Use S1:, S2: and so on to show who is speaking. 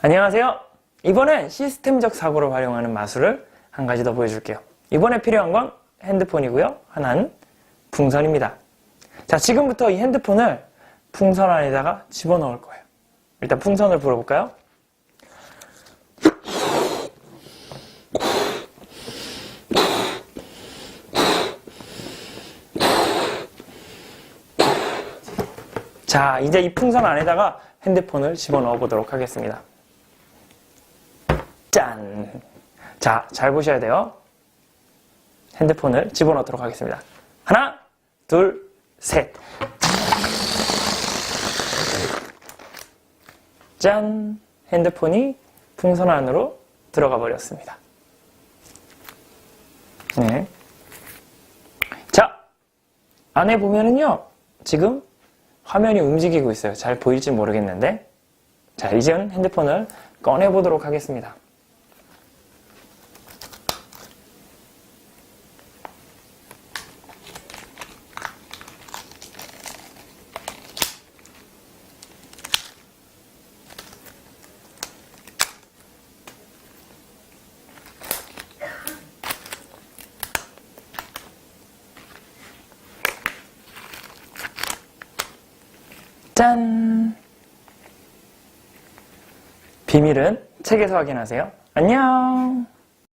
S1: 안녕하세요. 이번엔 시스템적 사고를 활용하는 마술을 한 가지 더 보여줄게요. 이번에 필요한 건 핸드폰이고요. 하나는 풍선입니다. 자, 지금부터 이 핸드폰을 풍선 안에다가 집어넣을 거예요. 일단 풍선을 불어볼까요? 자, 이제 이 풍선 안에다가 핸드폰을 집어넣어 보도록 하겠습니다. 짠! 자, 잘 보셔야 돼요. 핸드폰을 집어넣도록 하겠습니다. 하나, 둘, 셋. 짠! 핸드폰이 풍선 안으로 들어가 버렸습니다. 네. 자, 안에 보면은요, 지금 화면이 움직이고 있어요. 잘 보일지 모르겠는데. 자, 이제는 핸드폰을 꺼내보도록 하겠습니다. 짠! 비밀은 책에서 확인하세요. 안녕!